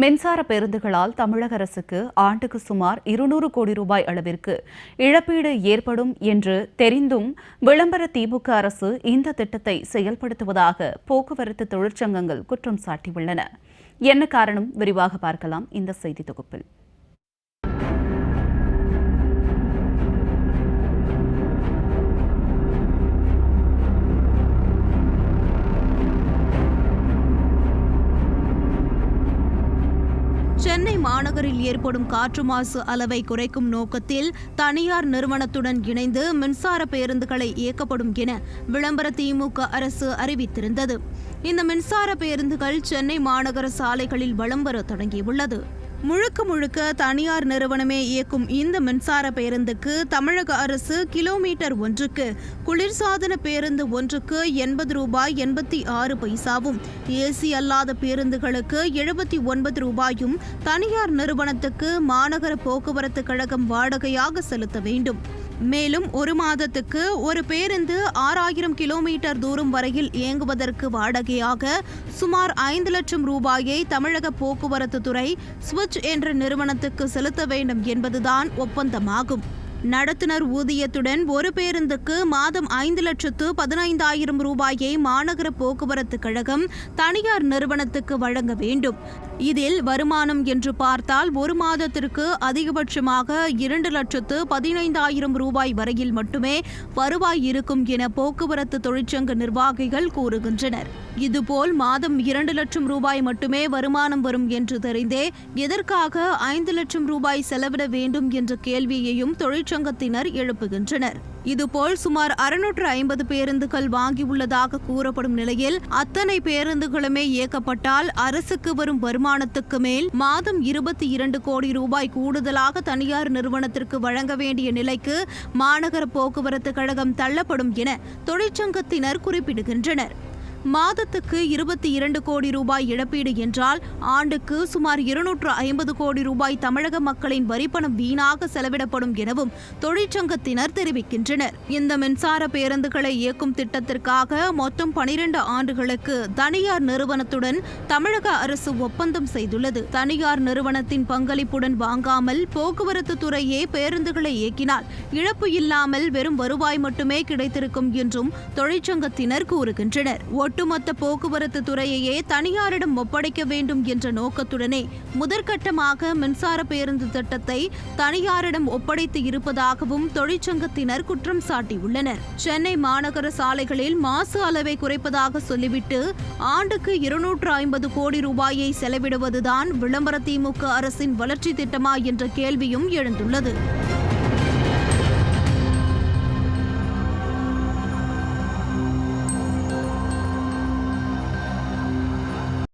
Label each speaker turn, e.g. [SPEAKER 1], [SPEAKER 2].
[SPEAKER 1] மின்சார பேருந்துகளால் தமிழக அரசுக்கு ஆண்டுக்கு சுமார் இருநூறு கோடி ரூபாய் அளவிற்கு இழப்பீடு ஏற்படும் என்று தெரிந்தும் விளம்பர திமுக அரசு இந்த திட்டத்தை செயல்படுத்துவதாக போக்குவரத்து தொழிற்சங்கங்கள் குற்றம் சாட்டியுள்ளன. என்ன காரணம்? விரிவாக பார்க்கலாம். இந்த செய்தி தொகுப்பில்.
[SPEAKER 2] சென்னை மாநகரில் ஏற்படும் காற்று மாசு அளவை குறைக்கும் நோக்கத்தில் தனியார் நிறுவனத்துடன் இணைந்து மின்சார பேருந்துகளை இயக்கப்படும் என விளம்பர திமுக அரசு அறிவித்திருந்தது. இந்த மின்சார பேருந்துகள் சென்னை மாநகர சாலைகளில் வலம் வர தொடங்கியுள்ளது. முழுக்க முழுக்க தனியார் நிறுவனமே இயக்கும் இந்த மின்சார பேருந்துக்கு தமிழக அரசு கிலோமீட்டர் ஒன்றுக்கு குளிர்சாதன பேருந்து ஒன்றுக்கு எண்பது ரூபாய் எண்பத்தி ஆறு பைசாவும் ஏசி அல்லாத பேருந்துகளுக்கு எழுபத்தி ஒன்பது ரூபாயும் தனியார் நிறுவனத்துக்கு மாநகர போக்குவரத்து கழகம் வாடகையாக செலுத்த வேண்டும். மேலும் ஒரு மாதத்துக்கு ஒரு பேருந்து ஆறாயிரம் கிலோமீட்டர் தூரம் வரையில் இயங்குவதற்கு வாடகையாக சுமார் ஐந்து லட்சம் ரூபாயை தமிழக போக்குவரத்து துறை ஸ்விட்ச் என்ற நிறுவனத்துக்கு செலுத்த வேண்டும் என்பதுதான் ஒப்பந்தமாகும். நடத்துனர் ஊதியத்துடன் ஒரு பேருந்துக்கு மாதம் ஐந்து லட்சத்து பதினைந்தாயிரம் ரூபாயை மாநகர போக்குவரத்து கழகம் தனியார் நிறுவனத்துக்கு வழங்க வேண்டும். இதில் வருமானம் என்று பார்த்தால் ஒரு மாதத்திற்கு அதிகபட்சமாக இரண்டு லட்சத்து பதினைந்தாயிரம் ரூபாய் வரையில் மட்டுமே வருவாய் இருக்கும் என போக்குவரத்து தொழிற்சங்க நிர்வாகிகள் கூறுகின்றனர். இதுபோல் மாதம் இரண்டு லட்சம் ரூபாய் மட்டுமே வருமானம் வரும் என்று தெரிந்தே எதற்காக ஐந்து லட்சம் ரூபாய் செலவிட வேண்டும் என்ற கேள்வியையும் தொழிற்சங்க தொழிற்சங்கத்தினர் எழுப்புகின்றனர். இதுபோல் சுமார் அறுநூற்று ஐம்பது பேருந்துகள் வாங்கியுள்ளதாக கூறப்படும் நிலையில் அத்தனை பேருந்துகளுமே இயக்கப்பட்டால் அரசுக்கு வரும் வருமானத்துக்கு மேல் மாதம் இருபத்தி இரண்டு கோடி ரூபாய் கூடுதலாக தனியார் நிறுவனத்திற்கு வழங்க வேண்டிய நிலைக்கு மாநகர போக்குவரத்து கழகம் தள்ளப்படும் என தொழிற்சங்கத்தினர் குறிப்பிடுகின்றனர். மாதத்துக்கு இருபத்தி இரண்டு கோடி ரூபாய் இழப்பீடு என்றால் ஆண்டுக்கு சுமார் இருநூற்று ஐம்பது கோடி ரூபாய் தமிழக மக்களின் வரிப்பணம் வீணாக செலவிடப்படும் எனவும் தொழிற்சங்கத்தினர் தெரிவிக்கின்றனர். இந்த மின்சார பேருந்துகளை இயக்கும் திட்டத்திற்காக மொத்தம் பனிரெண்டு ஆண்டுகளுக்கு தனியார் நிறுவனத்துடன் தமிழக அரசு ஒப்பந்தம் செய்துள்ளது. தனியார் நிறுவனத்தின் பங்களிப்புடன் வாங்காமல் போக்குவரத்து துறையே பேருந்துகளை இயக்கினால் இழப்பு இல்லாமல் வெறும் வருவாய் மட்டுமே கிடைத்திருக்கும் என்றும் தொழிற்சங்கத்தினர் கூறுகின்றனர். ஒட்டுமொத்த போக்குவரத்து துறையையே தனியாரிடம் ஒப்படைக்க வேண்டும் என்ற நோக்கத்துடனே முதற்கட்டமாக மின்சார பேருந்து திட்டத்தை தனியாரிடம் ஒப்படைத்து இருப்பதாகவும் தொழிற்சங்கத்தினர் குற்றம் சாட்டியுள்ளனர். சென்னை மாநகர சாலைகளில் மாசு அளவை குறைப்பதாக சொல்லிவிட்டு ஆண்டுக்கு இருநூற்று ஐம்பது கோடி ரூபாயை செலவிடுவதுதான் விளம்பர திமுக அரசின் வளர்ச்சி திட்டமா என்ற கேள்வியும் எழுந்துள்ளது.